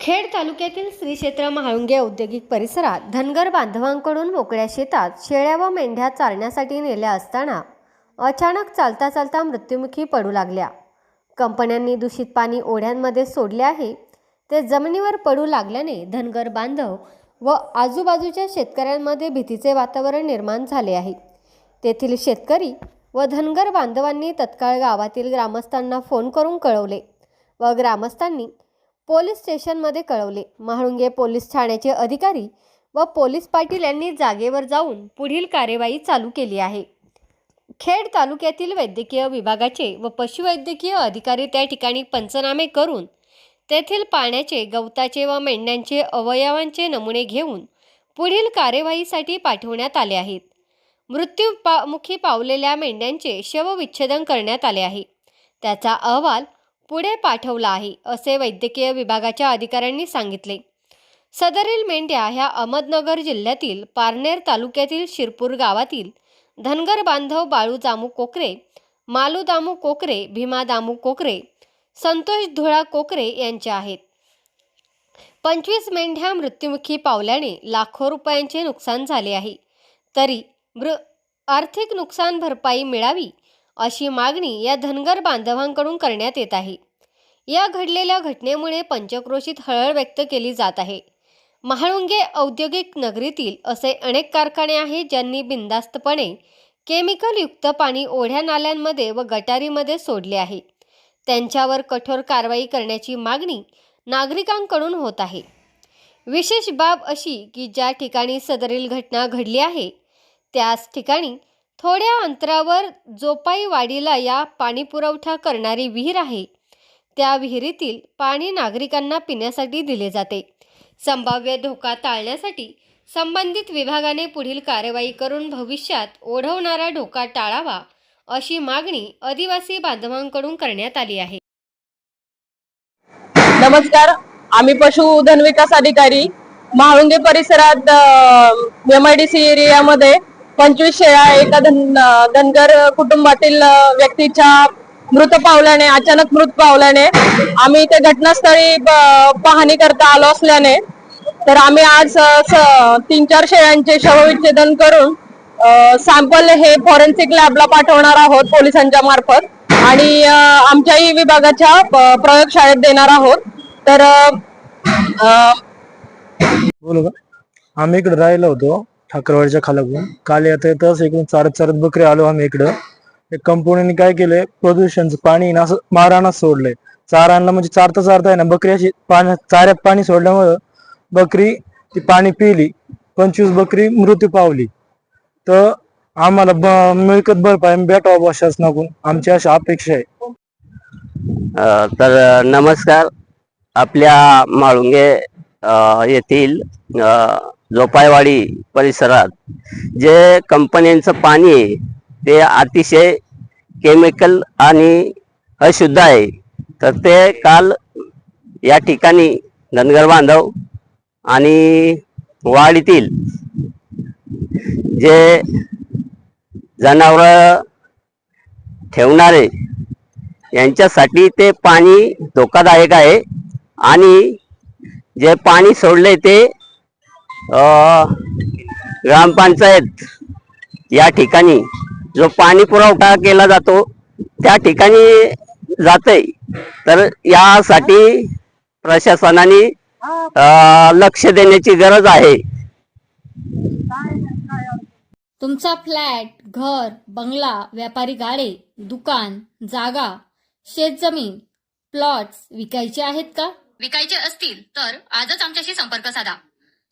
खेड तालुक्यातील श्री क्षेत्र महाळुंगे औद्योगिक परिसरात धनगर बांधवांकडून मोकळ्या शेतात शेळ्या व मेंढ्या चालण्यासाठी नेल्या असताना अचानक चालता चालता मृत्युमुखी पडू लागल्या. कंपन्यांनी दूषित पाणी ओढ्यांमध्ये सोडले आहे. ते जमिनीवर पडू लागल्याने धनगर बांधव व आजूबाजूच्या शेतकऱ्यांमध्ये भीतीचे वातावरण निर्माण झाले आहे. तेथील शेतकरी व धनगर बांधवांनी तत्काळ गावातील ग्रामस्थांना फोन करून कळवले व ग्रामस्थांनी पोलीस स्टेशनमध्ये कळवले. महाळुंगे पोलीस ठाण्याचे अधिकारी व पोलीस पाटील यांनी जागेवर जाऊन पुढील कार्यवाही चालू केली आहे. खेड तालुक्यातील वैद्यकीय विभागाचे व पशुवैद्यकीय अधिकारी त्या ठिकाणी पंचनामे करून तेथील पाण्याचे गवताचे व मेंढ्यांचे अवयवांचे नमुने घेऊन पुढील कार्यवाहीसाठी पाठवण्यात आले आहेत. मृत्यूमुखी पा पावलेल्या मेंढ्यांचे शवविच्छेदन करण्यात आले आहे. त्याचा अहवाल पुढे पाठवला आहे असे वैद्यकीय विभागाच्या अधिकाऱ्यांनी सांगितले. सदरील मेंढ्या ह्या अहमदनगर जिल्ह्यातील पारनेर तालुक्यातील शिरपूर गावातील धनगर बांधव बाळू दामू कोकरे मालू दामू कोकरे भीमा दामू कोकरे संतोष धुळा कोकरे यांच्या आहेत. पंचवीस मेंढ्या मृत्युमुखी पावल्याने लाखो रुपयांचे नुकसान झाले आहे. तरी मृ आर्थिक नुकसान भरपाई मिळावी अशी मागणी या धनगर बांधवांकडून करण्यात येत आहे. या घडलेल्या घटनेमुळे पंचक्रोशीत हळहळ व्यक्त केली जात आहे. महाळुंगे औद्योगिक नगरीतील असे अनेक कारखाने आहेत ज्यांनी बिनधास्तपणे केमिकलयुक्त पाणी ओढ्या नाल्यांमध्ये व गटारीमध्ये सोडले आहे. त्यांच्यावर कठोर कारवाई करण्याची मागणी नागरिकांकडून होत आहे. विशेष बाब अशी की ज्या ठिकाणी सदरील घटना घडली आहे त्याच ठिकाणी थोड्या अंतरावर जोपाई वाडीला या पाणी पुरवठा करणारी विहीर आहे. त्या विहिरीतील पाणी नागरिकांना पिण्यासाठी दिले जाते. संभाव्य धोका टाळण्यासाठी संबंधित विभागाने पुढील कारवाई करून भविष्यात ओढवणारा धोका टाळावा अशी मागणी आदिवासी बांधवांकडून करण्यात आली आहे. नमस्कार आम्ही पशुधन विकास अधिकारी महाळुंगे परिसरात एम आय डी सी एरियामध्ये पंचवीस शेळ्या एका धन धनगर कुटुंबातील व्यक्तीच्या मृत पावल्याने अचानक मृत पावल्याने आम्ही ते घटनास्थळी पाहणी करता आलो असल्याने तर आम्ही आज तीन चार शेळ्यांचे शवविच्छेदन करून सॅम्पल हे फॉरेन्सिक लॅबला पाठवणार आहोत पोलिसांच्या मार्फत आणि आमच्याही विभागाच्या प्रयोगशाळेत देणार आहोत. तर आम्ही इकडे राहिलो होतो. ठाकरवाडीच्या खालापून काल येता येताच इकडून चारत चारत बकरी आलो आम्ही इकडं. कंपनीने काय केलंय? प्रदूषणचं पाणी ना असं मारानात सोडलंय. चारांना म्हणजे चारता चारता आहे ना बकरी अशी पाण्यात चाऱ्यात पाणी सोडल्यामुळं बकरी ती पाणी पिली पंचवीस बकरी मृत्यू पावली. तर आम्हाला ब- मिळकत भरपाई भेटावं शासनाकडून. आमची अशी अपेक्षा आहे. तर नमस्कार. आपल्या माळुंगे येथील झोपायवाडी परिसरात जे कंपन्यांचं पाणी आहे ते अतिशय केमिकल आणि अशुद्ध आहे. तर ते काल या ठिकाणी धनगर बांधव आणि वाडीतील जे जनावर ठेवणारे यांच्यासाठी ते पाणी धोकादायक आहे आणि जे पाणी सोडले ते ग्रामपंचायत या ठिकाणी जो पाणी पुरवठा केला जातो त्या ठिकाणी जाते तर यासाठी प्रशासनाने लक्ष देण्याची गरज आहे. तुमचा फ्लॅट घर बंगला व्यापारी गाडे दुकान जागा शेतजमीन प्लॉट्स विकायचे आहेत का? विकायचे असतील तर आजच आमच्याशी संपर्क साधा.